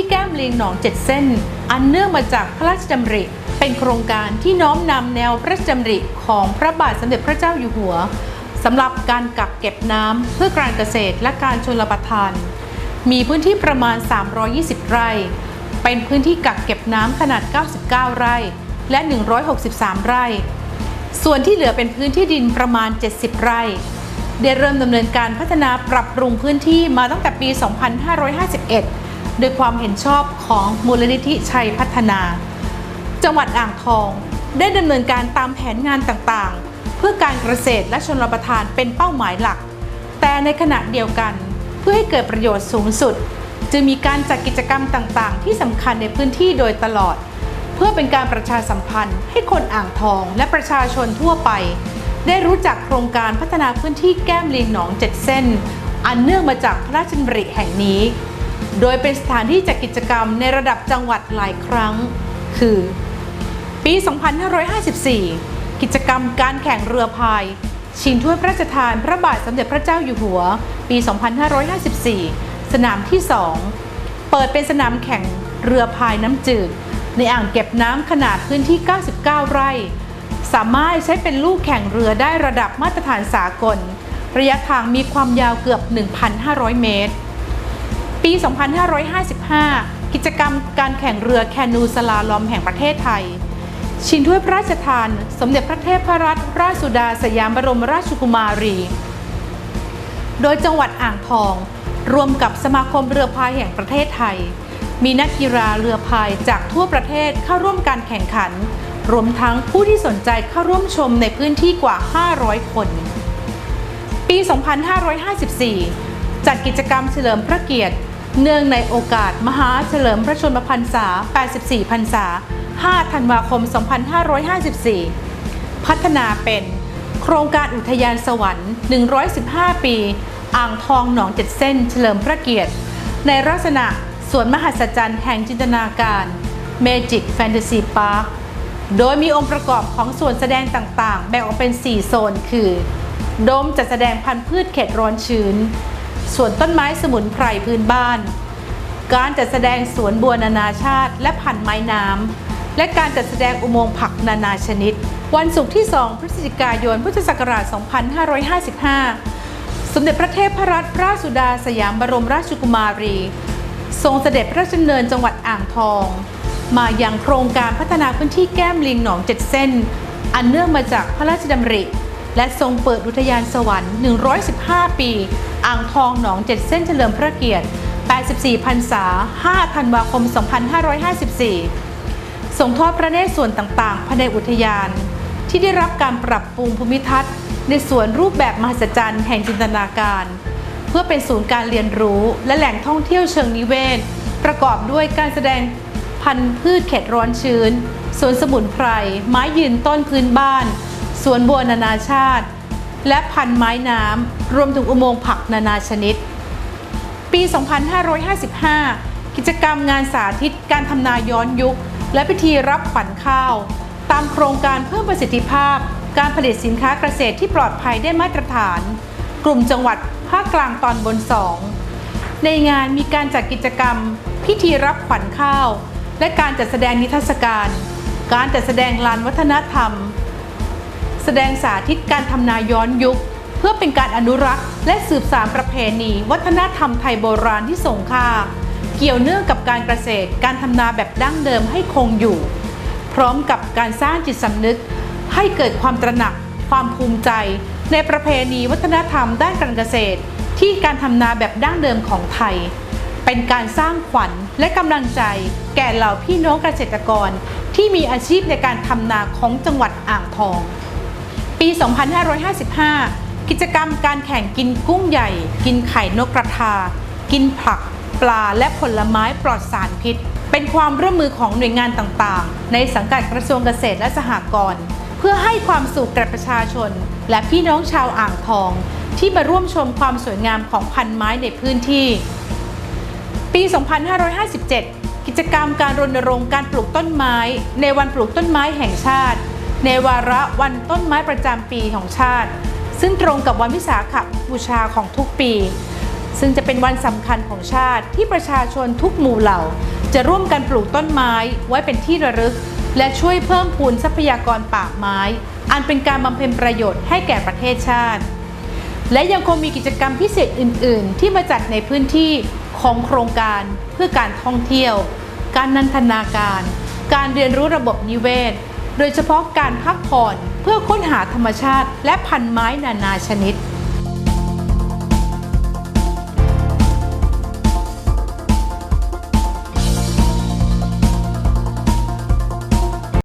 ที่แก้มลิงหนองเจ็ดเส้น อันเนื่องมาจากพระราชดำริ เป็นโครงการที่น้อมนำแนวพระราชดำริของพระบาทสมเด็จพระเจ้าอยู่หัวสำหรับการกักเก็บน้ำเพื่อการเกษตรและการชลประทาน มีพื้นที่ประมาณ 320 ไร่ เป็นพื้นที่กักเก็บน้ำขนาด 99 ไร่ และ 163 ไร่ ส่วนที่เหลือเป็นพื้นที่ดินประมาณ 70 ไร่ ได้เริ่มดำเนินการพัฒนาปรับปรุงพื้นที่มาตั้งแต่ปี 2551 โดยความเห็นชอบของมูลนิธิชัยพัฒนา จังหวัดอ่างทอง ได้ดำเนินการตามแผนงานต่างๆ เพื่อการเกษตรและชนรับประทานเป็นเป้าหมายหลัก แต่ในขณะเดียวกัน เพื่อให้เกิดประโยชน์สูงสุดจึงมีการจัดกิจกรรมต่างๆ ที่สำคัญในพื้นที่โดยตลอด เพื่อเป็นการประชาสัมพันธ์ ให้คนอ่างทองและประชาชนทั่วไป ได้รู้จักโครงการพัฒนาพื้นที่แก้มลิงหนองเจ็ดเส้น อันเนื่องมาจากพระราชดำริแห่งนี้ โดยเป็นสถานที่จัดกิจกรรมในระดับจังหวัดหลายครั้ง คือ ปี 2554 กิจกรรมการแข่งเรือพาย ชิงถ้วยพระราชทานพระบาทสมเด็จพระเจ้าอยู่หัว ปี 2554 สนามที่ 2 เปิดเป็นสนามแข่งเรือพายน้ำจืด ในอ่างเก็บน้ำขนาดพื้นที่ 99 ไร่ สามารถใช้เป็นลูกแข่งเรือได้ระดับมาตรฐานสากล ระยะทางมีความยาวเกือบ 1,500 เมตร ปี 2555 กิจกรรมการแข่งเรือแคนูสลาลอมแห่งประเทศไทย ชิงถ้วยพระราชทาน สมเด็จพระเทพรัตนราชสุดาสยามบรมราชกุมารี โดยจังหวัดอ่างทอง รวมกับสมาคมเรือพายแห่งประเทศไทย มีนักกีฬาเรือพายจากทั่วประเทศเข้าร่วมการแข่งขัน รวมทั้งผู้ที่สนใจเข้าร่วมชมในพื้นที่กว่า 500 คน ปี 2554 จัดกิจกรรมเฉลิมพระเกียรติ เนื่องในโอกาสมหาเฉลิมพระชนมพรรษา 84 พรรษา 5 ธันวาคม 2554 พัฒนาเป็นโครงการอุทยานสวรรค์ 115 ปี อ่างทองหนองเจ็ดเส้น เฉลิมพระเกียรติ ในลักษณะสวนมหัศจรรย์แห่งจินตนาการ Magic Fantasy Park โดยมีองค์ประกอบของส่วนแสดงต่างๆ แบ่งออกเป็น 4 โซนคือ โดมจัดแสดงพันธุ์พืชเขตร้อนชื้น ส่วนต้นไม้สมุนไพรพื้นบ้าน การจัดแสดงสวนบัวนานาชาติ และพันไม้น้ำและการจัดแสดงอุโมงค์ผักนานาชนิด วันศุกร์ที่ 2 พฤศจิกายน พุทธศักราช 2555 สมเด็จพระเทพรัตนราชสุดาสยามบรมราชกุมารี ทรงเสด็จพระราชดำเนินจังหวัดอ่างทอง มายังโครงการพัฒนาพื้นที่แก้มลิงหนองเจ็ดเส้น อันเนื่องมาจากพระราชดำริ และทรงเปิดอุทยานสวรรค์ 115 ปี อ่างทองหนองเจ็ดเส้นเฉลิมพระเกียรติ 84พรรษา 5 ธันวาคม 2554 ส่งทอดพระเนตรส่วนต่างๆภายในอุทยาน ที่ได้รับการปรับปรุงภูมิทัศน์ ในส่วนรูปแบบมหัศจรรย์แห่งจินตนาการ เพื่อเป็นศูนย์การเรียนรู้และแหล่งท่องเที่ยวเชิงนิเวศ ประกอบด้วยการแสดงพันธุ์พืชเขตร้อนชื้นสวนสมุนไพร ไม้ยืนต้นพื้นบ้าน วนบัวนานาชาติ และพันไม้น้ำรวมถึงอุโมงค์ผักนานาชนิด ปี 2555 กิจกรรมงานสาธิตการทำนาย้อนยุค และพิธีรับขวัญข้าว ตามโครงการเพิ่มประสิทธิภาพ การผลิตสินค้าเกษตรที่ปลอดภัยได้มาตรฐาน กลุ่มจังหวัดภาคกลางตอนบน 2 ในงานมีการจัดกิจกรรม พิธีรับขวัญข้าว และการจัดแสดงนิทรรศการ การจัดแสดงลานวัฒนธรรม แสดงสาธิตการทำนาย้อนยุค เพื่อเป็นการอนุรักษ์ และสืบสานประเพณี วัฒนธรรมไทยโบราณที่ทรงค่า เกี่ยวเนื่องกับการเกษตร การทำนาแบบดั้งเดิมให้คงอยู่ พร้อมกับการสร้างจิตสำนึก ให้เกิดความตระหนัก ความภูมิใจ ในประเพณีวัฒนธรรมด้านการเกษตร ที่การทำนาแบบดั้งเดิมของไทย เป็นการสร้างขวัญและกำลังใจ แก่เหล่าพี่น้องเกษตรกร ที่มีอาชีพในการทำนาของจังหวัดอ่างทอง ปี 2555 กิจกรรมการแข่งกินกุ้งใหญ่ กินไข่นกกระทา กินผัก ปลาและผลไม้ปลอดสารพิษ เป็นความร่วมมือของหน่วยงานต่างๆ ในสังกัดกระทรวงเกษตรและสหกรณ์เพื่อให้ความสุขแก่ประชาชน และพี่น้องชาวอ่างทอง ที่มาร่วมชมความสวยงามของพันไม้ในพื้นที่ ปี 2557 กิจกรรมการรณรงค์การปลูกต้นไม้ ในวันปลูกต้นไม้แห่งชาติ ในวาระวันต้นไม้ประจำปีของชาติ ซึ่งตรงกับวันวิสาขบูชาของทุกปี ซึ่งจะเป็นวันสำคัญของชาติที่ประชาชนทุกหมู่เหล่า จะร่วมกันปลูกต้นไม้ไว้เป็นที่ระลึก และช่วยเพิ่มพูนทรัพยากรป่าไม้ อันเป็นการบำเพ็ญประโยชน์ให้แก่ประเทศชาติ และยังคงมีกิจกรรมพิเศษอื่น ๆ ที่มาจัดในพื้นที่ของโครงการเพื่อการท่องเที่ยว การนันทนาการ การเรียนรู้ระบบนิเวศ โดยเฉพาะการพักผ่อนเพื่อค้นหาธรรมชาติและพันไม้นานาชนิด